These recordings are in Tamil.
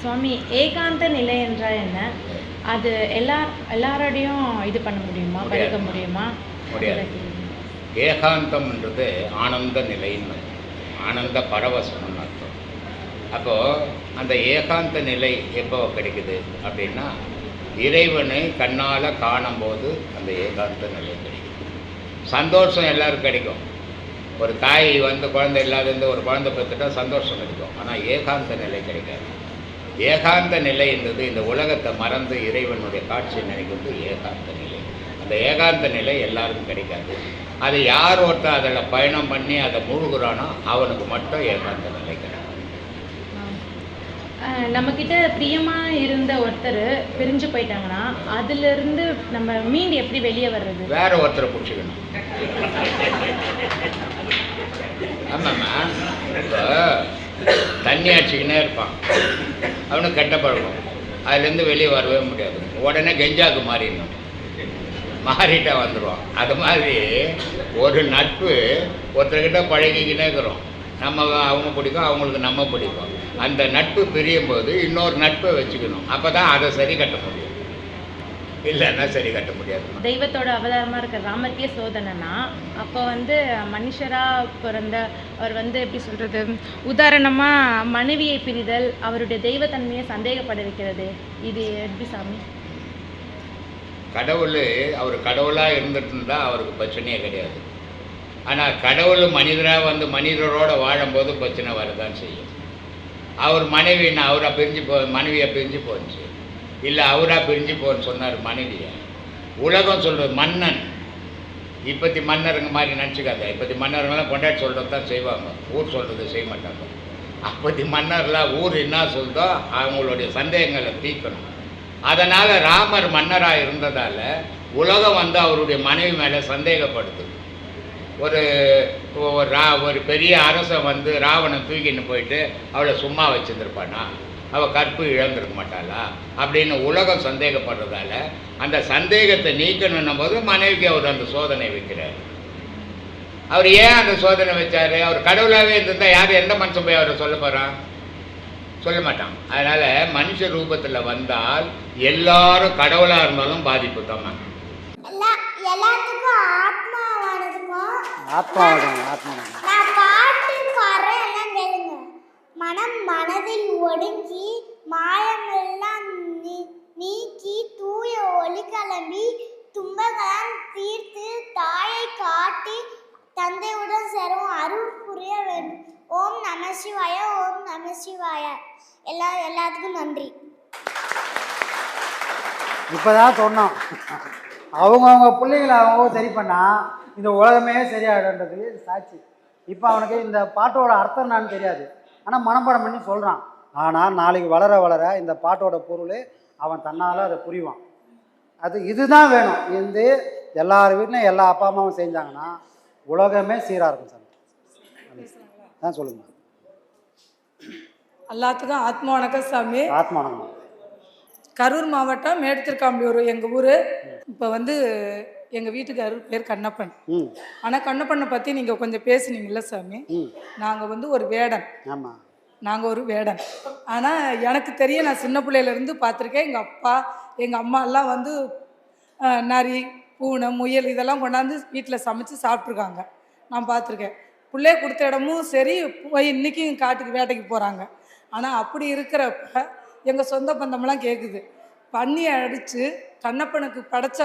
சுவாமி ஏகாந்த நிலை என்றால் என்ன? அது எல்லா எல்லாரோடையும் இது பண்ண முடியுமா. பழக முடியுமா? முடியாது. ஏகாந்தம்ன்றது ஆனந்த நிலைன்னு. ஆனந்த பரவசம்னு அர்த்தம். அப்போது அந்த ஏகாந்த நிலை எப்போ கிடைக்குது அப்படின்னா இறைவனை கண்ணால் காணும்போது அந்த ஏகாந்த நிலை கிடைக்குது. சந்தோஷம் எல்லாருக்கும் கிடைக்கும். ஒரு தாய் வந்து குழந்தை இல்லாத ஒரு குழந்தை பெற்றுட்டா சந்தோஷம் கிடைக்கும். ஆனால் ஏகாந்த நிலை கிடைக்காது. ஏகாந்த நிலை என்பது இந்த உலகத்தை மறந்து இறைவனுடைய காட்சியை நினைக்கிறது ஏகாந்த நிலை. அந்த ஏகாந்த நிலை எல்லாருக்கும் கிடைக்காது. அது யார் ஒருத்தர் அதில் பயணம் பண்ணி அதை முழுகுறானோ அவனுக்கு மட்டும் ஏகாந்த நிலை கிடைக்கும். நம்ம கிட்ட பிரியமா இருந்த ஒருத்தர் பிரிஞ்சு போயிட்டாங்கன்னா அதுல இருந்து நம்ம மீண்டு எப்படி வெளியே வர்றது? வேற ஒருத்தரை பிடிச்சிக்கணும். ஆமாம்மா. தண்ணி அடிச்சுக்கினே இருப்பான். அவனுக்கு கெட்ட பழக்கம். அதுலேருந்து வெளியே வரவே முடியாது. உடனே கெஞ்சாவுக்கு மாறிடணும். மாறிட்டா வந்துடுவான் அது மாதிரி ஒரு நட்பு ஒருத்தர்கிட்ட பழகிக்கினே இருக்கிறோம். நம்ம அவங்க பிடிக்கும் அவங்களுக்கு நம்ம பிடிக்கும். அந்த நட்பு பிரியும் போது இன்னொரு நட்பை வச்சுக்கணும். அப்போ தான் அதை சரி கட்ட முடியும். இல்லைன்னா சரி கட்ட முடியாது. தெய்வத்தோட அவதாரமா இருக்க ராமத்திய சோதனைனா அப்போ வந்து மனுஷரா பிறந்த அவர் வந்து எப்படி சொல்றது உதாரணமா மனைவியை பிரிதல் அவருடைய தெய்வத்தன்மையை சந்தேகப்பட வைக்கிறது. இது எப்படி சாமி? கடவுள் அவர் கடவுளாக இருந்துட்டு இருந்தால் அவருக்கு பிரச்சனையே கிடையாது. ஆனால் கடவுள் மனிதராக வந்து மனிதரோடு வாழும்போது பிரச்சனை வரதான் செய்யும். அவர் மனைவி நான் அவராக பிரிஞ்சு போ மனைவியை பிரிஞ்சு போச்சு. இல்லை அவராக பிரிஞ்சு போன்னு சொன்னார் மனைவியை. உலகம் சொல்கிறது மன்னன். இப்பத்தி மன்னருங்க மாதிரி நினச்சிக்காத. இப்போத்தி மன்னருங்கெல்லாம் கொண்டாடி சொல்கிறது தான் செய்வாங்க. ஊர் சொல்கிறது செய்ய மாட்டாங்க. அப்போத்தி மன்னர்லாம் ஊர் என்ன சொல்தோ அவங்களுடைய சந்தேகங்களை தீர்க்கணும். அதனால் ராமர் மன்னராக இருந்ததால் உலகம் வந்து அவருடைய மனைவி மேலே சந்தேகப்படுது. ஒரு ஒரு ரா ஒரு பெரிய அரசன் வந்து ராவணன் தூக்கின்னு போயிட்டு அவளை சும்மா வச்சுருந்துருப்பானா? அவள் கற்பு இழந்திருக்க மாட்டாளா? அப்படின்னு உலகம் சந்தேகப்படுறதால அந்த சந்தேகத்தை நீக்கணுன்னும் போது மனைவிக்கு அவர் அந்த சோதனை வைக்கிறார். அவர் ஏன் அந்த சோதனை வச்சார்? அவர் கடவுளாகவே இருந்திருந்தா யார் எந்த மனுஷன் போய் அவரை சொல்ல போகிறான் சொல்ல மாட்டான். அதனால் மனுஷ ரூபத்தில் வந்தால் எல்லாரும் கடவுளாக இருந்தாலும் பாதிப்பு தான். எல்லா எல்லாத்துக்கும் மனம் மனதில் ஒடுங்கி மாயமெல்லாம் நீ- நீக்கி தூய ஒளி கிளம்பி துன்பங்களாம் தீர்த்து தாயை காட்டி தந்தையுடன் சேரும் அருள் புரிய வேண்டும். ஓம் நம சிவாய ஓம் நம சிவாய. எல்லா எல்லாத்துக்கும் நன்றி. இப்போதான் சொன்னோம். அவங்கவுங்க பிள்ளைங்களை அவங்க சரி பண்ணால் இந்த உலகமே சரியாயிடுன்றதுக்கு சாட்சி. இப்போ அவனுக்கு இந்த பாட்டோட அர்த்தம் என்னன்னு தெரியாது. ஆனால் மனப்பாடம் பண்ணி சொல்கிறான் ஆனால் நாளைக்கு வளர வளர இந்த பாட்டோட பொருள் அவன் தன்னால் அதை புரிவான். அது இதுதான் வேணும். இது எல்லார் வீட்லையும் எல்லா அப்பா அம்மாவும் செஞ்சாங்கன்னா உலகமே சீராக இருக்கும் சார் தான் சொல்லுங்க. எல்லாத்துக்கும் ஆத்மா வணக்கம் சாமி. ஆத்மானம் கரூர் மாவட்டம் மேடுத்திருக்காம்பியூர் எங்கள் ஊர். இப்போ வந்து எங்கள் வீட்டுக்காரர் பேர் கண்ணப்பன். ம். ஆனால் கண்ணப்பனை பற்றி நீங்கள் கொஞ்சம் பேசுனீங்கல்ல சாமி? ம். நாங்கள் வந்து ஒரு வேடன். ஆமாம் நாங்கள் ஒரு வேடன். ஆனால் எனக்கு தெரிய நான் சின்ன பிள்ளையிலேருந்து பார்த்துருக்கேன். எங்கள் அப்பா எங்கள் அம்மா எல்லாம் வந்து நரி பூனை முயல் இதெல்லாம் கொண்டாந்து வீட்டில் சமைச்சு சாப்பிட்ருக்காங்க நான் பார்த்துருக்கேன். பிள்ளைய கொடுத்த இடமும் சரி போய் இன்றைக்கும் காட்டுக்கு வேட்டைக்கு போகிறாங்க ஆனால் அப்படி இருக்கிறப்ப எங்கள் சொந்த பந்தமெல்லாம் கேட்குது பன்னியை அடித்து கண்ணப்பனுக்கு படைச்ச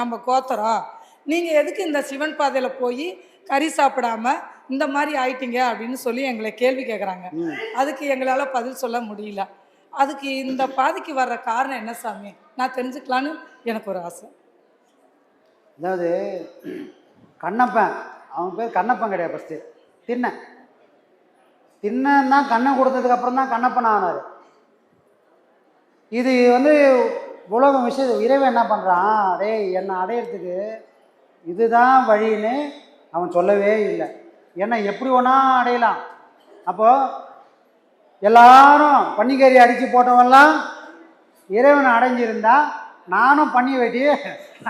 நம்ம கோத்தரம் நீங்கள் எதுக்கு இந்த சிவன் பாதையில் போய் கறி சாப்பிடாம இந்த மாதிரி ஆயிட்டீங்க அப்படின்னு சொல்லி எங்களை கேள்வி கேட்குறாங்க அதுக்கு எங்களால் பதில் சொல்ல முடியல. அதுக்கு இந்த பாதைக்கு வர்ற காரணம் என்ன சாமி? நான் தெரிஞ்சுக்கலான்னு எனக்கு ஒரு ஆசை. அதாவது கண்ணப்பன் அவன் பேர் கண்ணப்பன் கிடையாது ஃபஸ்ட்டு திண்ணன். திண்ணன் தான் கண்ணை கொடுத்ததுக்கு அப்புறம் தான் கண்ணப்பன் ஆனார். இது வந்து உலகம் விஷயம் இறைவன் என்ன பண்ணுறான் அடே என்னை அடையிறதுக்கு இதுதான் வழின்னு அவன் சொல்லவே இல்லை. என்னை எப்படி ஒன்றா அடையலாம். அப்போது எல்லாரும் பன்னிக்கறி அடித்து போட்டவெல்லாம் இறைவனை அடைஞ்சிருந்தா நானும் பண்ணி வெட்டி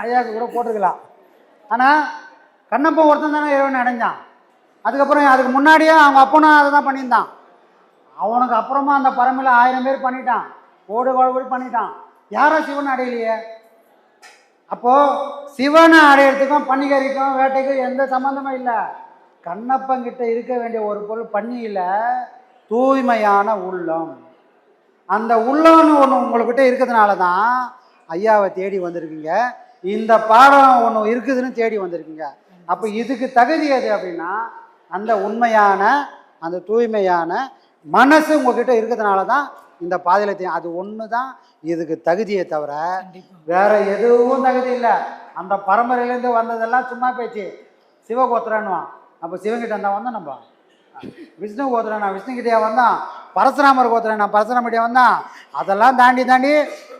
ஐயாவுக்கு கூட போட்டிருக்கலாம் ஆனால் கண்ணப்பன் ஒருத்தன் தானே இறைவனை அடைஞ்சான். அதுக்கப்புறம் அதுக்கு முன்னாடியே அவங்க அப்பனும் அதை தான் பண்ணியிருந்தான். அவனுக்கு அப்புறமா அந்த பரம்பில் ஆயிரம் பேர் பண்ணிட்டான். ஓடு ஓடி பண்ணிட்டான். யாரும் சிவன் அடையலையே? அப்போது சிவனை அடையிறதுக்கும் பன்னிகரிக்கும் வேட்டைக்கும் எந்த சம்மந்தமும் இல்லை. கண்ணப்பங்கிட்ட இருக்க வேண்டிய ஒரு பொருள் பன்னியில் தூய்மையான உள்ளம். அந்த உள்ளம்னு ஒன்று உங்கள்கிட்ட இருக்கிறதுனால தான் ஐயாவை தேடி வந்திருக்கீங்க. இந்த பாடம் ஒன்று இருக்குதுன்னு தேடி வந்திருக்கீங்க. அப்போ இதுக்கு தகுதி எது அப்படின்னா அந்த உண்மையான அந்த தூய்மையான மனசு உங்ககிட்ட இருக்கிறதுனால தான் இந்த பாதையில் அது ஒன்று தான் இதுக்கு தகுதியே தவிர வேற எதுவும் தகுதி இல்லை. அந்த பரம்பரையிலேருந்து வந்ததெல்லாம் சும்மா பேச்சு. சிவகோத்திரன்னுவான். அப்போ சிவங்கிட்ட இருந்தால் வந்தோம் நம்ம. விஷ்ணு கோத்திரன்? நான் விஷ்ணுகிட்டே வந்தான். பரசுராமர் கோத்திரன்? நான் பரசுராமகிட்டே வந்தான். அதெல்லாம் தாண்டி தாண்டி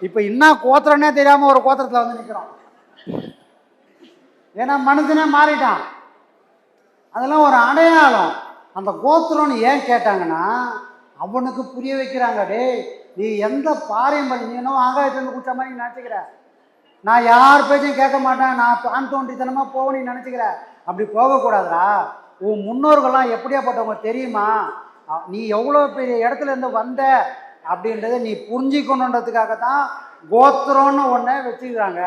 இப்போ இன்னும் கோத்திரனே தெரியாமல் ஒரு கோத்திரத்தில் வந்து நிற்கிறோம் ஏன்னா மனுஷனே மாறிட்டான். அதெல்லாம் ஒரு அடையாளம். அந்த கோத்திரம்னு ஏன் கேட்டாங்கன்னா அவனுக்கு புரிய வைக்கிறாங்க டே நீ எந்த பாரம்பரியம் நீ இன்னும் ஆகாயத்துலேருந்து குடிச்ச மாதிரி நீ நினச்சிக்கிற. நான் யார் பேச்சையும் கேட்க மாட்டேன் நான் தான் தோன்றித்தனமாக போக நீ நினச்சிக்கிற. அப்படி போகக்கூடாதுடா. உன் முன்னோர்கள்லாம் எப்படியாப்பட்டவங்க தெரியுமா? நீ எவ்வளோ பெரிய இடத்துல இருந்து வந்த அப்படின்றத நீ புரிஞ்சிக்கணுன்றதுக்காக தான் கோத்திரம்னு ஒன்றை வச்சுக்கிறாங்க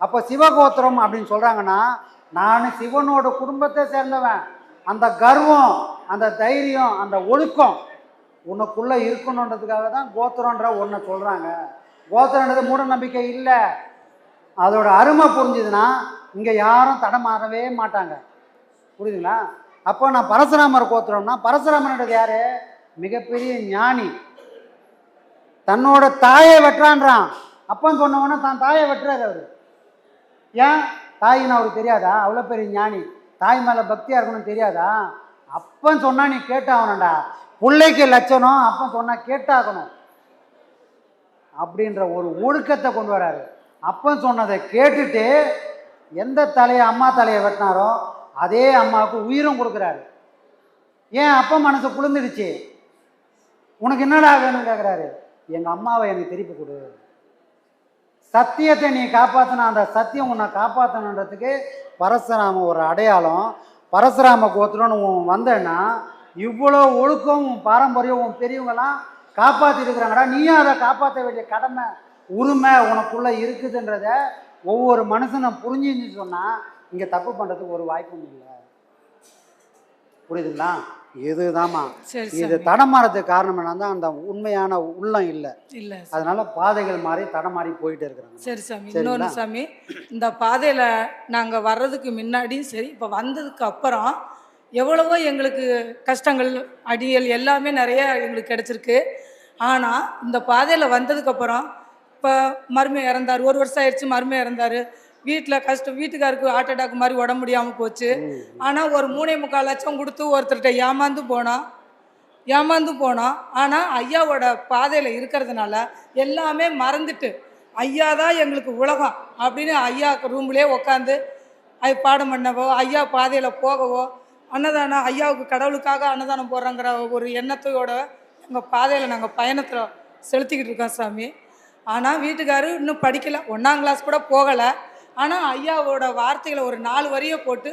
அப்போ சிவகோத்திரம் அப்படின்னு சொல்கிறாங்கன்னா நான் சிவனோட குடும்பத்தை சேர்ந்தவன். அந்த கர்வம் அந்த தைரியம் அந்த ஒழுக்கம் உனக்குள்ளே இருக்கணுன்றதுக்காக தான் கோத்திரன்ற ஒன்றை சொல்கிறாங்க கோத்திரன்றது மூட நம்பிக்கை இல்லை. அதோட அருமை புரிஞ்சுதுன்னா இங்கே யாரும் தடமாறவே மாட்டாங்க. புரியுதுங்களா? அப்போ நான் பரசுராமர் கோத்திரம்னா பரசுராமன்றது யார்? மிகப்பெரிய ஞானி. தன்னோட தாயை வெட்டுறான்றான். அப்பன் சொன்னவொன்னே தான் தாயை வெட்டுறாரு அவர். ஏன்? தாயின்னு அவருக்கு தெரியாதா? அவ்வளோ பெரிய ஞானி. தாய் மேலே பக்தியாக இருக்கணும்னு தெரியாதா? அப்பன் சொன்னா நீ கேட்டாகணும்டா பிள்ளைக்கு லட்சணம் அப்போ சொன்னால் கேட்டாகணும். அப்படின்ற ஒரு ஒழுக்கத்தை கொண்டு வராரு. அப்பன் சொன்னதை கேட்டுட்டு எந்த தலையை அம்மா தலையை வெட்டினாரோ அதே அம்மாவுக்கு உயிரும் கொடுக்குறாரு. ஏன் அப்பா மனசு குளிர்ந்துடுச்சு? உனக்கு என்னடா வேணும்னு கேட்குறாரு எங்கள் அம்மாவை எனக்கு திருப்பி கொடு. சத்தியத்தை நீ காப்பாற்றின அந்த சத்தியம் உன்னை காப்பாற்றணுன்றதுக்கு பரசுராம ஒரு அடையாளம். பரசுராம கோத்திரம்னு வந்தேன்னா இவ்வளோ ஒழுக்கம் உன் பாரம்பரியம் உன் பெரியவங்கெல்லாம் காப்பாற்றிட்டு இருக்கிறாங்கடா நீயும் அதை காப்பாற்ற வேண்டிய கடமை உரிமை உனக்குள்ளே இருக்குதுன்றத ஒவ்வொரு மனுஷனும் புரிஞ்சுன்னு சொன்னால் இங்கே தப்பு பண்ணுறதுக்கு ஒரு வாய்ப்பும் இல்லை. புரியுதுங்களா? இதுதாம்மா சரி இது தடமாறதுக்கு காரணம் என்னன்னா அந்த உண்மையான உள்ளம் இல்லை. இல்லை அதனால பாதைகள் மாறி தடமாறி போயிட்டு இருக்கிறாங்க. சரி சாமி? இன்னொன்று சாமி இந்த பாதையில் நாங்கள் வர்றதுக்கு முன்னாடியும் சரி இப்போ வந்ததுக்கு அப்புறம் எவ்வளவோ எங்களுக்கு கஷ்டங்கள் அடியல் எல்லாமே நிறைய எங்களுக்கு கிடச்சிருக்கு. ஆனால் இந்த பாதையில் வந்ததுக்கப்புறம் இப்போ மருமை இறந்தார் ஒரு வருஷம் ஆயிடுச்சு மருமை இறந்தார். வீட்டில் கஷ்டம் வீட்டுக்காருக்கு ஹார்ட் அட்டாக் மாதிரி உடம்பு முடியாமல் போச்சு. ஆனால் ஒரு மூணே முக்கால் லட்சம் கொடுத்து ஒருத்தர்கிட்ட ஏமாந்து போனோம் ஏமாந்து போனோம் ஆனால் ஐயாவோட பாதையில் இருக்கிறதுனால எல்லாமே மறந்துட்டு ஐயா தான் எங்களுக்கு உலகம் அப்படின்னு ஐயா ரூம்லேயே உட்காந்து பாடம் பண்ணவோ ஐயா பாதையில் போகவோ அன்னதானம் ஐயாவுக்கு கடவுளுக்காக அன்னதானம் போடுறங்கிற ஒரு எண்ணத்தோட எங்கள் பாதையில் நாங்கள் பயணத்தில் செலுத்திக்கிட்டு இருக்கோம் சாமி. ஆனால் வீட்டுக்காரு இன்னும் படிக்கலை. ஒன்றாம் கிளாஸ் கூட போகலை. ஆனால் ஐயாவோட வார்த்தைகளை ஒரு நாலு வரியை போட்டு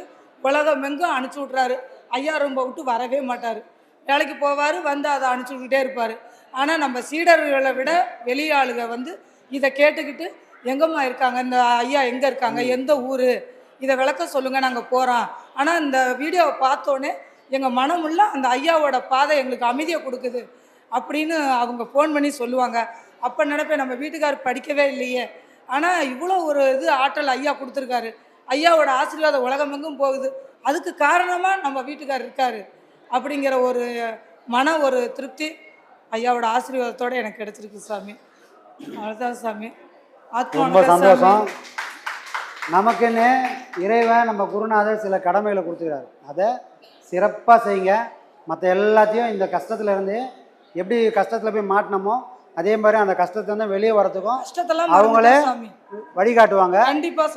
உலகமெங்கும் அனுப்பிச்சி விட்றாரு ஐயா ரொம்ப விட்டு வரவே மாட்டார். வேலைக்கு போவார் வந்து அதை அனுப்பிச்சி விட்டுட்டே இருப்பார். ஆனால் நம்ம சீடர்களை விட வெளியாளுக வந்து இதை கேட்டுக்கிட்டு எங்கம்மா இருக்காங்க? இந்த ஐயா எங்கே இருக்காங்க? எந்த ஊர்? இதை விளக்க சொல்லுங்கள் நாங்கள் போகிறோம் ஆனால் இந்த வீடியோவை பார்த்தோன்னே எங்கள் மனமுள்ள அந்த ஐயாவோட பாதை எங்களுக்கு அமைதியை கொடுக்குது அப்படின்னு அவங்க ஃபோன் பண்ணி சொல்லுவாங்க. அப்போ நினைப்பேன் நம்ம வீட்டுக்காரர் படிக்கவே இல்லையே. ஆனால் இவ்வளோ ஒரு இது ஆற்றல் ஐயா கொடுத்துருக்காரு. ஐயாவோட ஆசீர்வாதம் உலகமெங்கும் போகுது. அதுக்கு காரணமாக நம்ம வீட்டுக்காரர் இருக்காரு அப்படிங்கிற ஒரு மன ஒரு திருப்தி ஐயாவோட ஆசீர்வாதத்தோட எனக்கு கிடைச்சிருக்கு சாமி. அவ்வளோதான் சாமி. ஆத்மா சந்தோஷம். நமக்குன்னு இறைவன் நம்ம குருநாதர் சில கடமைகளை கொடுத்துக்கிறாரு. அதை சிறப்பாக செய்யுங்க. மற்ற எல்லாத்தையும் இந்த கஷ்டத்துல இருந்து எப்படி கஷ்டத்தில் போய் மாட்டினோமோ அதே மாதிரி அந்த கஷ்டத்தை வந்து வெளியே வரதுக்கும் கஷ்டத்தெல்லாம் அவங்களே வழிகாட்டுவாங்க.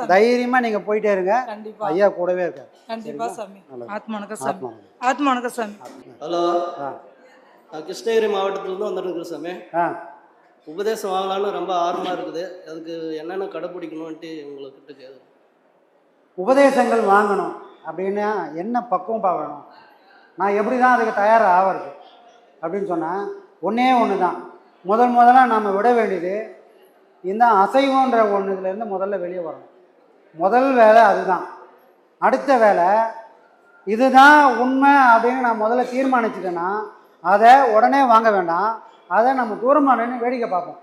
தைரியமா நீங்க போயிட்டே இருங்க. கண்டிப்பா. ஐயா கூடவே இருக்காரு. கண்டிப்பா சாமி. ஆத்மானக சாமி. ஆத்மா. ஆத்மானக சாமி. ஹலோ. கிருஷ்ணகிரி மாவட்டத்திலேருந்து வந்துருக்குறேன் சாமி. ஆ. உபதேசம் வாங்கலாம்னு ரொம்ப ஆர்வமாக இருக்குது. அதுக்கு என்னென்ன கடைப்பிடிக்கணுன்ட்டு உங்கள்கிட்ட கேட்குறேன் உபதேசங்கள் வாங்கணும் அப்படின்னா என்ன பக்குவம் பார்க்கணும்? நான் எப்படி தான் அதுக்கு தயாராக ஆகிறது அப்படின்னு சொன்னால் ஒன்றே ஒன்று தான் முதல் முதலாக நாம் விட வேண்டியது இந்த அசைவன்ற ஒன்றுலேருந்து முதல்ல வெளியே வரணும். முதல் வேலை அதுதான். அடுத்த வேலை இதுதான் உண்மை அப்படின்னு நான் முதல்ல தீர்மானிச்சிட்டேன்னா அதை உடனே வாங்க வேண்டாம். அதை நம்ம தூரமாக நின்று வேடிக்கை பார்ப்போம்.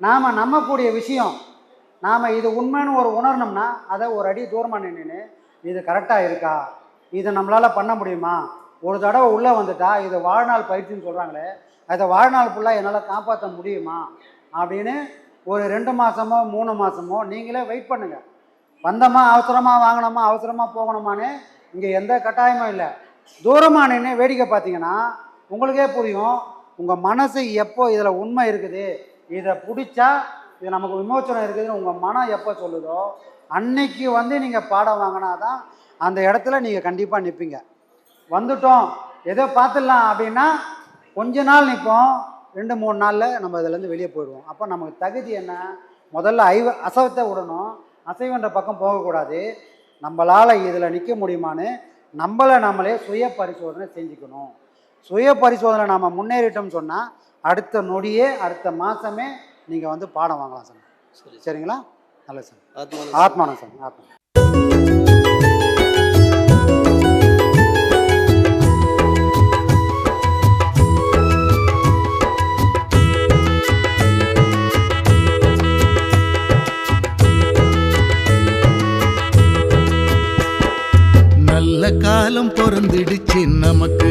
நாம் நம்பக்கூடிய விஷயம் நாம் இது உண்மைன்னு ஒரு உணரணும்னா அதை ஒரு அடி தூரமாக நின்று இது கரெக்டாக இருக்கா? இதை நம்மளால் பண்ண முடியுமா? ஒரு தடவை உள்ளே வந்துட்டா இது வாழ்நாள் பயிற்சின்னு சொல்கிறாங்களே அதை வாழ்நாள் ஃபுல்லாக என்னால் காப்பாற்ற முடியுமா? அப்படின்னு ஒரு ரெண்டு மாதமோ மூணு மாதமோ நீங்களே வெயிட் பண்ணுங்கள் வந்தோமா அவசரமாக வாங்கினோமா அவசரமாக போகணுமான்னு இங்கே எந்த கட்டாயமும் இல்லை. தூரமாக நின்று வேடிக்கை பார்த்தீங்கன்னா உங்களுக்கே புரியும் உங்கள் மனசு எப்போ இதில் உண்மை இருக்குது இதை பிடிச்சா இது நமக்கு விமோச்சனம் இருக்குதுன்னு உங்கள் மனம் எப்போ சொல்லுதோ அன்னைக்கு வந்து நீங்கள் பாடம் வாங்கினா தான் அந்த இடத்துல நீங்கள் கண்டிப்பாக நிற்பீங்க வந்துட்டோம் ஏதோ பார்த்துடலாம் அப்படின்னா கொஞ்ச நாள் நிற்போம் ரெண்டு மூணு நாளில் நம்ம இதிலேருந்து வெளியே போயிடுவோம். அப்போ நமக்கு தகுதி என்ன? முதல்ல ஐவ அசைவத்தை விடணும். அசைவன்ற பக்கம் போகக்கூடாது. நம்மளால் இதில் நிற்க முடியுமான்னு நம்மளை நம்மளே சுய பரிசோதனை செஞ்சுக்கணும். சுய பரிசோதனை நாம் முன்னேறிட்டோம்னு சொன்னால் அடுத்த நொடியே அடுத்த மாதமே நீங்கள் வந்து பாடம் வாங்கலாம் சார். சரி சரிங்களா? நல்லது சார். ஆத்மான ஆத்மானம் சார் ஆத்மா நல்ல காலம் பிறந்திடுச்சு நமக்கு.